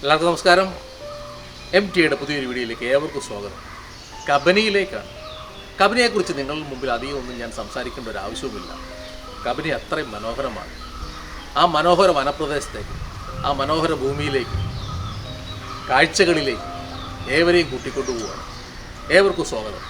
എല്ലാവർക്കും നമസ്കാരം. എം ടിയുടെ പുതിയൊരു വീഡിയോയിലേക്ക് ഏവർക്കും സ്വാഗതം. കബനിയിലേക്കാണ്. കബനിയെക്കുറിച്ച് നിങ്ങളുടെ മുമ്പിൽ അധികം ഒന്നും ഞാൻ സംസാരിക്കേണ്ട ഒരു ആവശ്യവുമില്ല. കബനി അത്രയും മനോഹരമാണ്. ആ മനോഹര വനപ്രദേശത്തേക്ക് ആ മനോഹര ഭൂമിയിലേക്ക് കാഴ്ചകളിലേക്ക് ഏവരെയും കൂട്ടിക്കൊണ്ടുപോവുകയാണ് ഏവർക്കും സ്വാഗതം.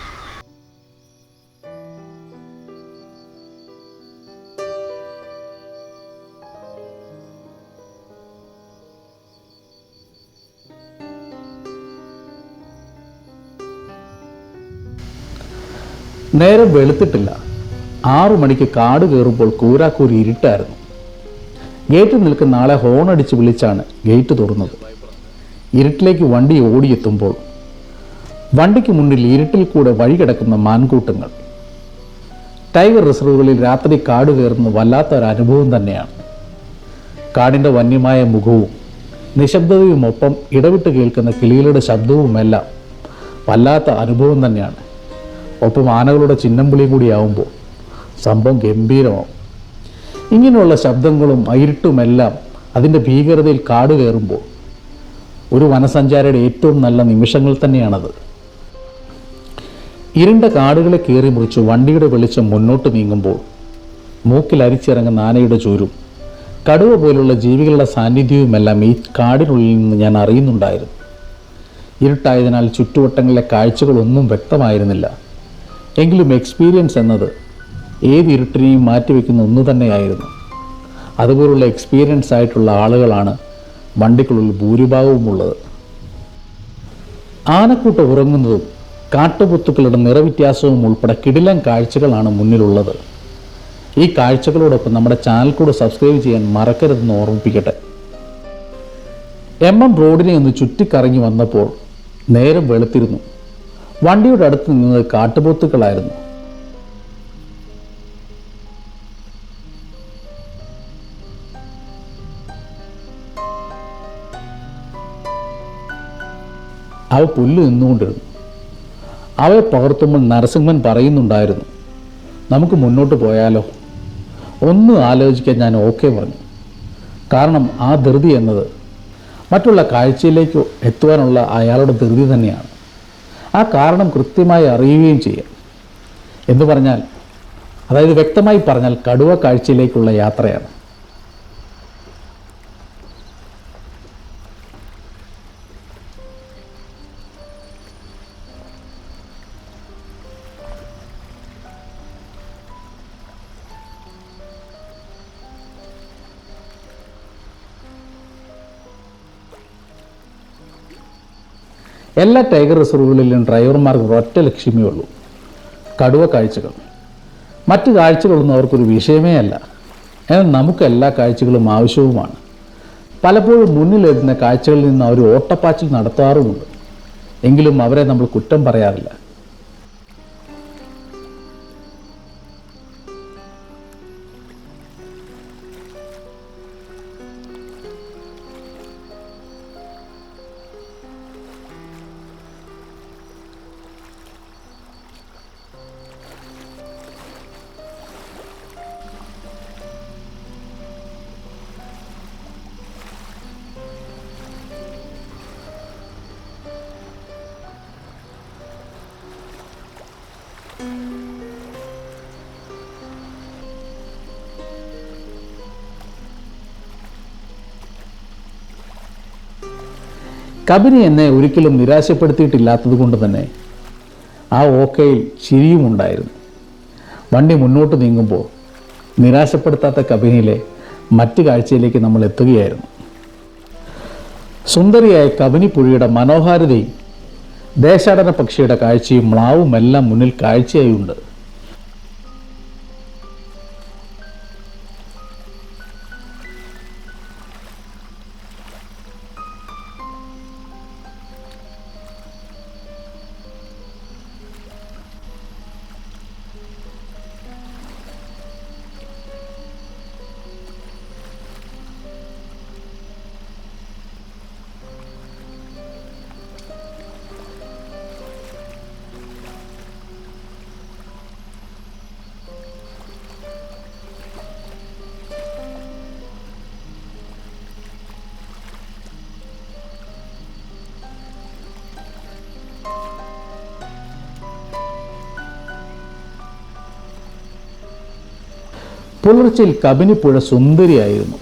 നേരം വെളുത്തിട്ടില്ല. ആറു മണിക്ക് കാട് കയറുമ്പോൾ കൂരാക്കൂരി ഇരുട്ടായിരുന്നു. ഗേറ്റിൽ നിൽക്കുന്ന ആളെ ഹോണടിച്ച് വിളിച്ചാണ് ഗേറ്റ് തുറന്നത്. ഇരുട്ടിലേക്ക് വണ്ടി ഓടിയെത്തുമ്പോൾ വണ്ടിക്ക് മുന്നിൽ ഇരുട്ടിൽ കൂടെ വഴി കിടക്കുന്ന മാൻകൂട്ടങ്ങൾ. ടൈഗർ റിസർവുകളിൽ രാത്രി കാട് കയറുന്ന വല്ലാത്ത ഒരു അനുഭവം തന്നെയാണ്. കാടിന്റെ വന്യമായ മുഖവും നിശബ്ദതയുമൊപ്പം ഇടവിട്ട് കേൾക്കുന്ന കിളികളുടെ ശബ്ദവുമെല്ലാം വല്ലാത്ത അനുഭവം തന്നെയാണ്. ഒപ്പം ആനകളുടെ ചിഹ്നം കൂടി ആവുമ്പോൾ സംഭവം ഗംഭീരമാവും. ഇങ്ങനെയുള്ള ശബ്ദങ്ങളും ഇരുട്ടുമെല്ലാം അതിന്റെ ഭീകരതയിൽ കാട് കയറുമ്പോൾ ഒരു വനസഞ്ചാരിയുടെ ഏറ്റവും നല്ല നിമിഷങ്ങൾ തന്നെയാണത്. ഇരുണ്ട കാടുകളെ കീറി മുറിച്ച് വണ്ടിയുടെ വെളിച്ചം മുന്നോട്ട് നീങ്ങുമ്പോൾ മൂക്കിൽ അരിച്ചിറങ്ങുന്ന ആനയുടെ ചൂരും കടുവ പോലുള്ള ജീവികളുടെ സാന്നിധ്യവുമെല്ലാം ഈ കാടിനുള്ളിൽ നിന്ന് ഞാൻ അറിയുന്നുണ്ടായിരുന്നു. ഇരുട്ടായതിനാൽ ചുറ്റുവട്ടങ്ങളിലെ കാഴ്ചകളൊന്നും വ്യക്തമായിരുന്നില്ല. എങ്കിലും എക്സ്പീരിയൻസ് എന്നത് ഏത് ഇരുട്ടിനെയും മാറ്റിവെക്കുന്ന ഒന്ന് തന്നെയായിരുന്നു. അതുപോലുള്ള എക്സ്പീരിയൻസ് ആയിട്ടുള്ള ആളുകളാണ് വണ്ടിക്കുള്ളിൽ ഭൂരിഭാഗവും ഉള്ളത് ആനക്കൂട്ട ഉറങ്ങുന്നതും കാട്ടുപുത്തുക്കളുടെ നിറവ്യത്യാസവും ഉൾപ്പെടെ കിടിലൻ കാഴ്ചകളാണ് മുന്നിലുള്ളത്. ഈ കാഴ്ചകളോടൊപ്പം നമ്മുടെ ചാനൽ കൂടെ സബ്സ്ക്രൈബ് ചെയ്യാൻ മറക്കരുതെന്ന് ഓർമ്മിപ്പിക്കട്ടെ. എം എം റോഡിനെ ഒന്ന് ചുറ്റിക്കറങ്ങി വന്നപ്പോൾ നേരം വെളുത്തിരുന്നു. വണ്ടിയുടെ അടുത്ത് നിന്നത് കാട്ടുപോത്തുക്കളായിരുന്നു. അവ പുല്ല് നിന്നുകൊണ്ടിരുന്നു. അവയെ പകർത്തുമ്പോൾ നരസിംഹൻ പറയുന്നുണ്ടായിരുന്നു നമുക്ക് മുന്നോട്ട് പോയാലോ? ഒന്ന് ആലോചിക്കാൻ ഞാൻ ഓക്കെ പറഞ്ഞു. കാരണം ആ ധൃതി എന്നത് മറ്റുള്ള കാഴ്ചയിലേക്ക് എത്തുവാനുള്ള അയാളുടെ ധൃതി തന്നെയാണ്. ആ കാരണം കൃത്യമായി അറിയുകയും ചെയ്യാം. എന്ന് പറഞ്ഞാൽ അതായത് വ്യക്തമായി പറഞ്ഞാൽ കടുവ കാഴ്ചയിലേക്കുള്ള യാത്രയാണ്. എല്ലാ ടൈഗർ റിസർവുകളിലും ഡ്രൈവർമാർക്ക് ഒറ്റ ലക്ഷ്യമേ ഉള്ളൂ. കടുവ കാഴ്ചകൾ. മറ്റു കാഴ്ചകളൊന്നും അവർക്കൊരു വിഷയമേ അല്ല. എന്നാൽ നമുക്ക് എല്ലാ കാഴ്ചകളും ആവശ്യവുമാണ്. പലപ്പോഴും മുന്നിലെത്തുന്ന കാഴ്ചകളിൽ നിന്ന് അവർ ഓട്ടപ്പാച്ചിൽ നടത്താറുമുണ്ട്. എങ്കിലും അവരെ നമ്മൾ കുറ്റം പറയാറില്ല. കബനി എന്നെ ഒരിക്കലും നിരാശപ്പെടുത്തിയിട്ടില്ലാത്തത് കൊണ്ട് തന്നെ ആ ഓക്കയിൽ ചിരിയും ഉണ്ടായിരുന്നു. വണ്ടി മുന്നോട്ട് നീങ്ങുമ്പോൾ നിരാശപ്പെടുത്താത്ത കബനിയിലെ മറ്റു കാഴ്ചയിലേക്ക് നമ്മൾ എത്തുകയായിരുന്നു. സുന്ദരിയായ കബനിപ്പുഴയുടെ മനോഹാരിതയും ദേശാടന പക്ഷിയുടെ കാഴ്ചയും മ്ലാവുമെല്ലാം മുന്നിൽ മുന്നിൽ കാഴ്ചയായുണ്ട്. പുലർച്ചയിൽ കബനിപ്പുഴ സുന്ദരിയായിരുന്നു.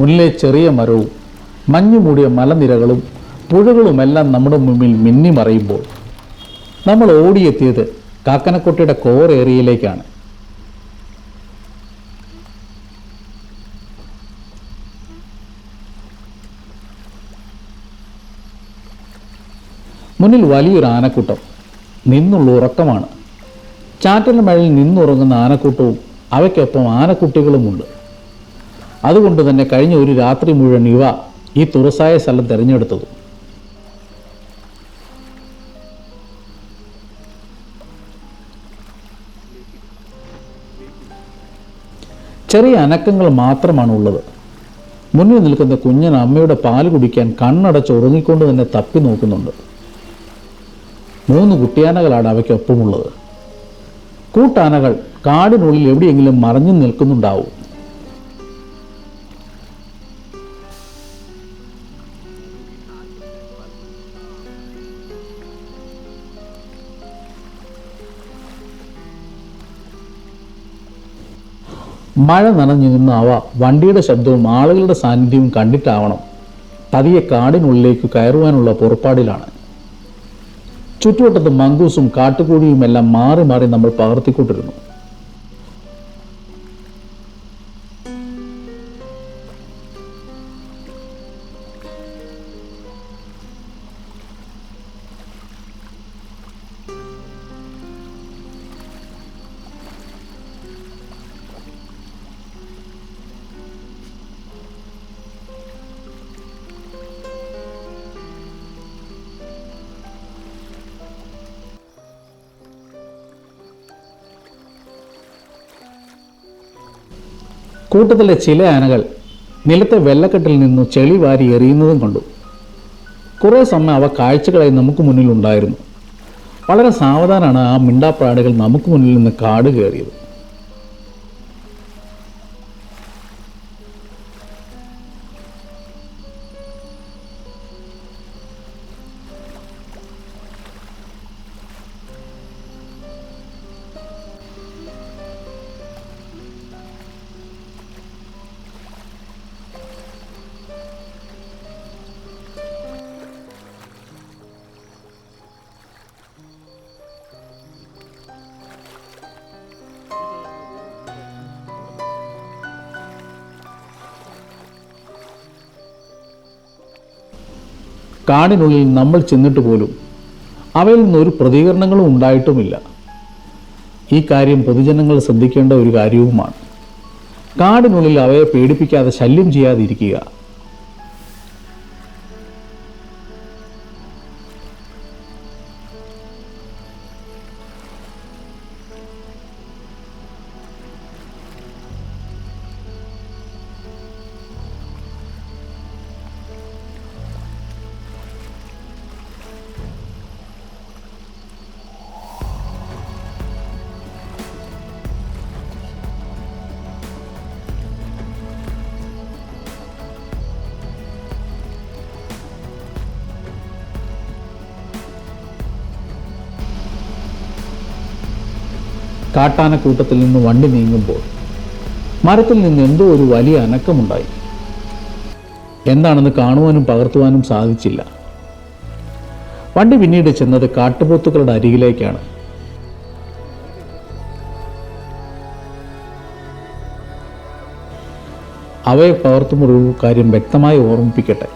മുന്നിലെ ചെറിയ മരവും മഞ്ഞു മൂടിയ മലനിരകളും പുഴകളുമെല്ലാം നമ്മുടെ മുമ്പിൽ മിന്നിമറയുമ്പോൾ നമ്മൾ ഓടിയെത്തിയത് കാക്കനക്കുട്ടിയുടെ കോർ ഏരിയയിലേക്കാണ്. മുന്നിൽ വലിയൊരു ആനക്കൂട്ടം. നിന്നുള്ള ഉറക്കമാണ്. ചാറ്റൽ മഴയിൽ നിന്നുറങ്ങുന്ന ആനക്കൂട്ടവും അവയ്ക്കൊപ്പം ആനക്കുട്ടികളുമുണ്ട്. അതുകൊണ്ട് തന്നെ കഴിഞ്ഞ ഒരു രാത്രി മുഴുവൻ ഇവ ഈ തുറസായ സ്ഥലം തിരഞ്ഞെടുത്തത്. ചെറിയ അനക്കങ്ങൾ മാത്രമാണ് ഉള്ളത് മുന്നിൽ നിൽക്കുന്ന കുഞ്ഞൻ അമ്മയുടെ പാൽ കുടിക്കാൻ കണ്ണടച്ച് ഉറങ്ങിക്കൊണ്ട് തന്നെ തപ്പി നോക്കുന്നുണ്ട്. മൂന്ന് കുട്ടിയാനകളാണ് അവയ്ക്കൊപ്പമുള്ളത്. കൂട്ടാനകൾ കാടിനുള്ളിൽ എവിടെയെങ്കിലും മറഞ്ഞു നിൽക്കുന്നുണ്ടാവും. മഴ നനഞ്ഞു നിന്നാവ വണ്ടിയുടെ ശബ്ദവും ആളുകളുടെ സാന്നിധ്യവും കണ്ടിട്ടാവണം. പതിയെ കാടിനുള്ളിലേക്ക് കയറുവാനുള്ള പുറപ്പാടിലാണ്. ചുറ്റുവട്ടത്ത് മങ്കൂസും കാട്ടുകൂടിയുമെല്ലാം മാറി മാറി നമ്മൾ പകർത്തിക്കൊണ്ടിരുന്നു. കൂട്ടത്തിലെ ചില ആനകൾ നിലത്തെ വെള്ളക്കെട്ടിൽ നിന്നു ചെളി വാരി എറിയുന്നതും കണ്ടു. കുറേ സമയം അവ കാഴ്ചകളായി നമുക്ക് മുന്നിൽ ഉണ്ടായിരുന്നു വളരെ സാവധാനമാണ് ആ മിണ്ടാപ്രാണികൾ നമുക്ക് മുന്നിൽ നിന്ന് കാട് കയറിയത്. കാടിനുള്ളിൽ നമ്മൾ ചെന്നിട്ട് പോലും അവയിൽ നിന്നൊരു പ്രതികരണങ്ങളും ഉണ്ടായിട്ടുമില്ല. ഈ കാര്യം പൊതുജനങ്ങൾ ശ്രദ്ധിക്കേണ്ട ഒരു കാര്യവുമാണ്. കാടിനുള്ളിൽ അവയെ പേടിപ്പിക്കാതെ ശല്യം ചെയ്യാതിരിക്കുക. കാട്ടാനക്കൂട്ടത്തിൽ നിന്ന് വണ്ടി നീങ്ങുമ്പോൾ മരത്തിൽ നിന്ന് എന്തോ ഒരു വലിയ അനക്കമുണ്ടായി. എന്താണെന്ന് കാണുവാനും പകർത്തുവാനും സാധിച്ചില്ല. വണ്ടി പിന്നീട് ചെന്നത് കാട്ടുപോത്തുക്കളുടെ അരികിലേക്കാണ്. അവയെ പകർത്തുമ്പോൾ കാര്യം വ്യക്തമായി ഓർമ്മിപ്പിക്കട്ടെ.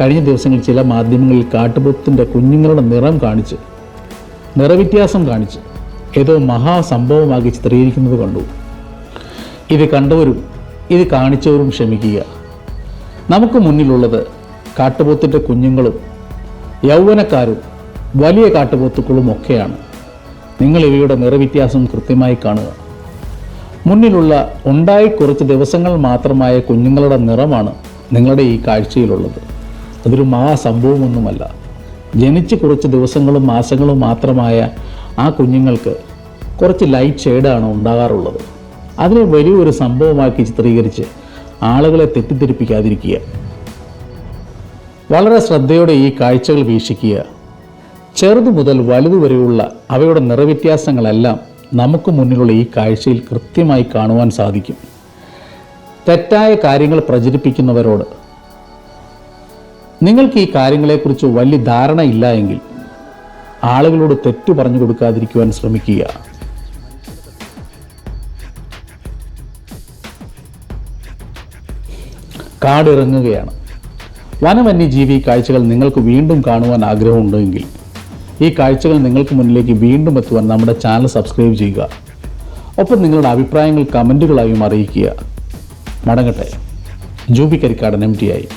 കഴിഞ്ഞ ദിവസങ്ങളിൽ ചില മാധ്യമങ്ങളിൽ കാട്ടുപോത്തിന്റെ കുഞ്ഞുങ്ങളുടെ നിറം കാണിച്ച് നിറവ്യത്യാസം കാണിച്ച് ഏതോ മഹാസംഭവമാക്കി ചിത്രീകരിക്കുന്നത് കണ്ടു. ഇത് കണ്ടവരും ഇത് കാണിച്ചവരും ക്ഷമിക്കുക. നമുക്ക് മുന്നിലുള്ളത് കാട്ടുപോത്തിന്റെ കുഞ്ഞുങ്ങളും യൗവനക്കാരും വലിയ കാട്ടുപോത്തുക്കളും ഒക്കെയാണ്. നിങ്ങൾ ഇവയുടെ നിറവ്യത്യാസം കൃത്യമായി കാണുക. മുന്നിലുള്ള ഉണ്ടായി കുറച്ച് ദിവസങ്ങൾ മാത്രമായ കുഞ്ഞുങ്ങളുടെ നിറമാണ് നിങ്ങളുടെ ഈ കാഴ്ചയിലുള്ളത്. അതൊരു മഹാസംഭവമൊന്നുമല്ല. ജനിച്ച് കുറച്ച് ദിവസങ്ങളും മാസങ്ങളും മാത്രമായ ആ കുഞ്ഞുങ്ങൾക്ക് കുറച്ച് ലൈറ്റ് ഷെയ്ഡാണ് ഉണ്ടാകാറുള്ളത്? അതിനെ വലിയൊരു സംഭവമാക്കി ചിത്രീകരിച്ച് ആളുകളെ തെറ്റിദ്ധരിപ്പിക്കാതിരിക്കുക. വളരെ ശ്രദ്ധയോടെ ഈ കാഴ്ചകൾ വീക്ഷിക്കുക. ചെറുതു മുതൽ വലുതു വരെയുള്ള അവയുടെ നിറവ്യത്യാസങ്ങളെല്ലാം നമുക്ക് മുന്നിലുള്ള ഈ കാഴ്ചയിൽ കൃത്യമായി കാണുവാൻ സാധിക്കും. തെറ്റായ കാര്യങ്ങൾ പ്രചരിപ്പിക്കുന്നവരോട് നിങ്ങൾക്ക് ഈ കാര്യങ്ങളെക്കുറിച്ച് വലിയ ധാരണയില്ല എങ്കിൽ ആളുകളോട് തെറ്റു പറഞ്ഞു കൊടുക്കാതിരിക്കുവാൻ ശ്രമിക്കുക. കാടിറങ്ങുകയാണ്. വനവന്യജീവി കാഴ്ചകൾ നിങ്ങൾക്ക് വീണ്ടും കാണുവാൻ ആഗ്രഹമുണ്ടെങ്കിൽ ഈ കാഴ്ചകൾ നിങ്ങൾക്ക് മുന്നിലേക്ക് വീണ്ടും എത്തുവാൻ നമ്മുടെ ചാനൽ സബ്സ്ക്രൈബ് ചെയ്യുക. ഒപ്പം നിങ്ങളുടെ അഭിപ്രായങ്ങൾ കമന്റുകളായും അറിയിക്കുക. മടങ്ങട്ടെ. ജൂബി കരിക്കാടൻ എം ടി ആയി